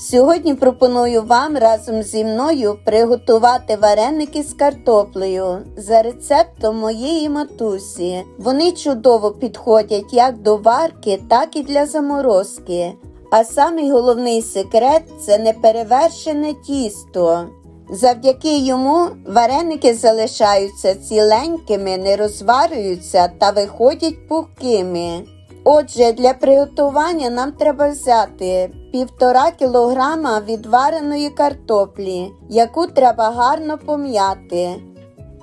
Сьогодні пропоную вам разом зі мною приготувати вареники з картоплею за рецептом моєї матусі. Вони чудово підходять як до варки, так і для заморозки. А самий головний секрет це неперевершене тісто. Завдяки йому вареники залишаються ціленькими, не розварюються та виходять пухкими. Отже, для приготування нам треба взяти півтора кілограма відвареної картоплі, яку треба гарно пом'яти.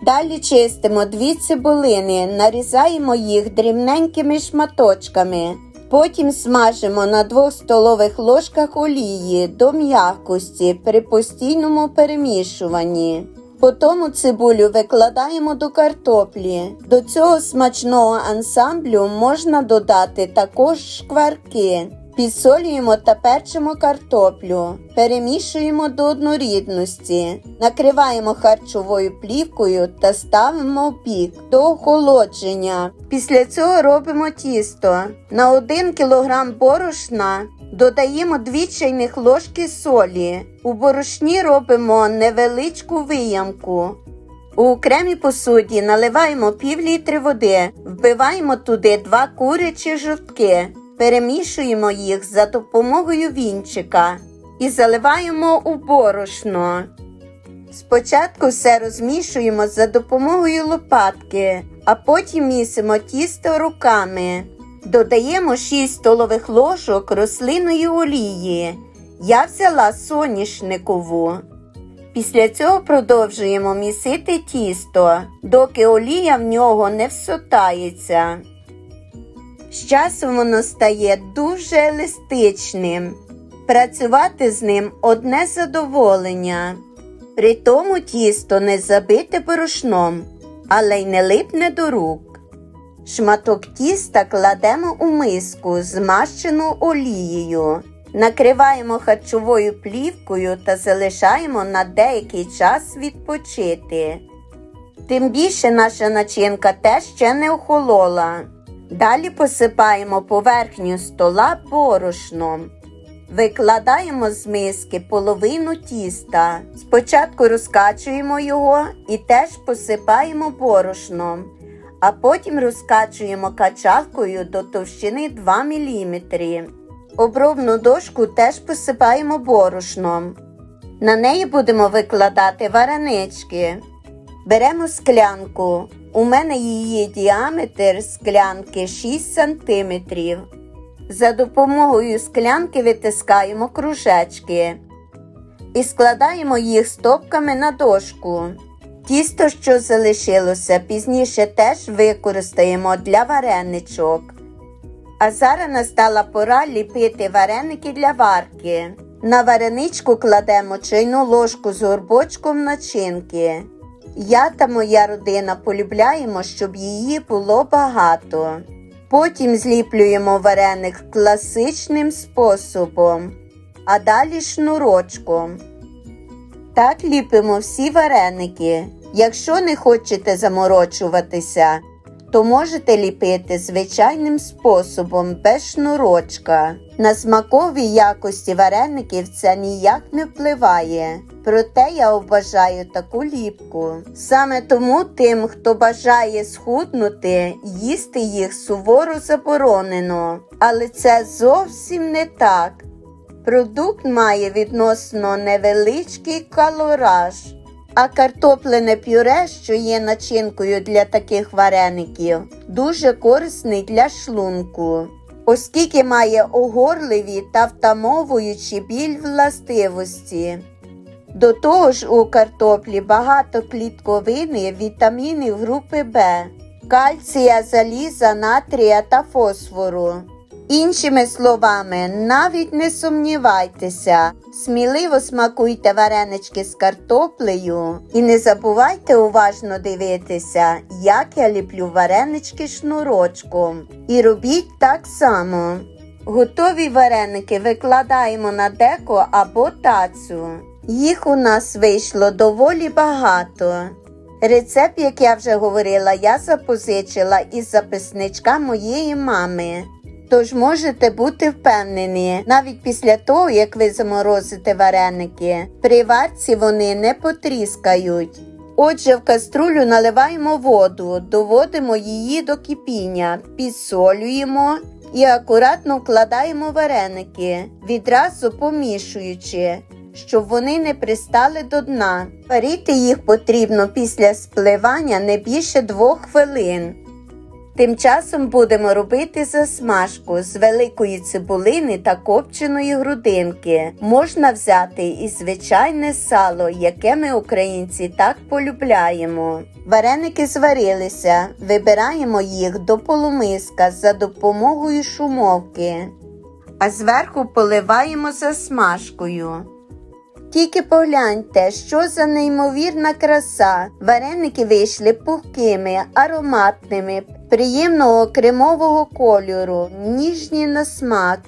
Далі чистимо дві цибулини, нарізаємо їх дрібненькими шматочками. Потім смажимо на 2 столових ложках олії до м'якості при постійному перемішуванні. Потім цибулю викладаємо до картоплі. До цього смачного ансамблю можна додати також шкварки. Підсолюємо та перчимо картоплю, перемішуємо до однорідності, накриваємо харчовою плівкою та ставимо в бік до охолодження. Після цього робимо тісто. На 1 кг борошна додаємо 2 чайних ложки солі. У борошні робимо невеличку виямку. У окремій посуді наливаємо пів літри води, вбиваємо туди два курячі жовтки, перемішуємо їх за допомогою вінчика і заливаємо у борошно. Спочатку все розмішуємо за допомогою лопатки, а потім місимо тісто руками. Додаємо 6 столових ложок рослинної олії. Я взяла соняшникову. Після цього продовжуємо місити тісто, доки олія в нього не всотається. З часом воно стає дуже еластичним. Працювати з ним одне задоволення. При тому тісто не забите борошном, але й не липне до рук. Шматок тіста кладемо у миску, змащену олією. Накриваємо харчовою плівкою та залишаємо на деякий час відпочити. Тим більше наша начинка теж ще не охолола. Далі посипаємо поверхню стола борошном. Викладаємо з миски половину тіста. Спочатку розкачуємо його і теж посипаємо борошном, а потім розкачуємо качалкою до товщини 2 мм. Обробну дошку теж посипаємо борошном. На неї будемо викладати варенички. Беремо склянку. У мене її діаметр склянки 6 см. За допомогою склянки витискаємо кружечки і складаємо їх стопками на дошку. Тісто, що залишилося, пізніше теж використаємо для вареничок. А зараз настала пора ліпити вареники для варки. На вареничку кладемо чайну ложку з горбочком начинки. Я та моя родина полюбляємо, щоб її було багато. Потім зліплюємо вареник класичним способом, а далі шнурочком. Так ліпимо всі вареники. Якщо не хочете заморочуватися, то можете ліпити звичайним способом без шнурочка. На смакові якості вареників це ніяк не впливає. Проте я вважаю таку ліпку. Саме тому тим, хто бажає схуднути, їсти їх суворо заборонено. Але це зовсім не так. Продукт має відносно невеличкий калораж. А картоплене пюре, що є начинкою для таких вареників, дуже корисний для шлунку, оскільки має огорливі та втамовуючі біль властивості. До того ж, у картоплі багато клітковини, вітамінів групи В, кальція, заліза, натрія та фосфору. Іншими словами, навіть не сумнівайтеся, сміливо смакуйте варенички з картоплею і не забувайте уважно дивитися, як я ліплю варенички шнурочком. І робіть так само. Готові вареники викладаємо на деко або тацю. Їх у нас вийшло доволі багато. Рецепт, як я вже говорила, я запозичила із записничка моєї мами. Тож можете бути впевнені, навіть після того, як ви заморозите вареники, при варці вони не потріскають. Отже, в каструлю наливаємо воду, доводимо її до кипіння, підсолюємо і акуратно вкладаємо вареники, відразу помішуючи, щоб вони не пристали до дна. Варити їх потрібно після спливання не більше двох хвилин. Тим часом будемо робити засмажку з великої цибулини та копченої грудинки. Можна взяти і звичайне сало, яке ми українці так полюбляємо. Вареники зварилися, вибираємо їх до полумиска за допомогою шумовки, а зверху поливаємо засмажкою. Тільки погляньте, що за неймовірна краса. Вареники вийшли пухкими, ароматними, приємного кремового кольору, ніжні на смак.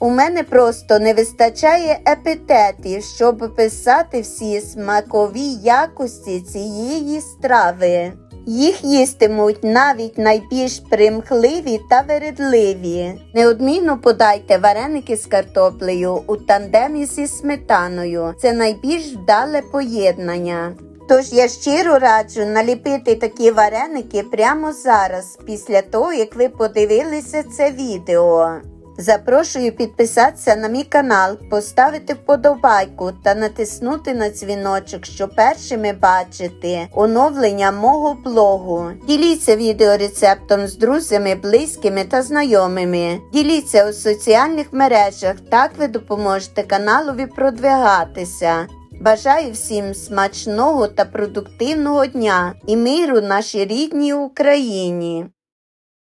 У мене просто не вистачає епітетів, щоб описати всі смакові якості цієї страви. Їх їстимуть навіть найбільш примхливі та вередливі. Неодмінно подайте вареники з картоплею у тандемі зі сметаною. Це найбільш вдале поєднання. Тож я щиро раджу наліпити такі вареники прямо зараз, після того, як ви подивилися це відео. Запрошую підписатися на мій канал, поставити вподобайку та натиснути на дзвіночок, щоб першими бачити оновлення мого блогу. Діліться відеорецептом з друзями, близькими та знайомими. Діліться у соціальних мережах, так ви допоможете каналові продвигатися. Бажаю всім смачного та продуктивного дня і миру нашій рідній Україні.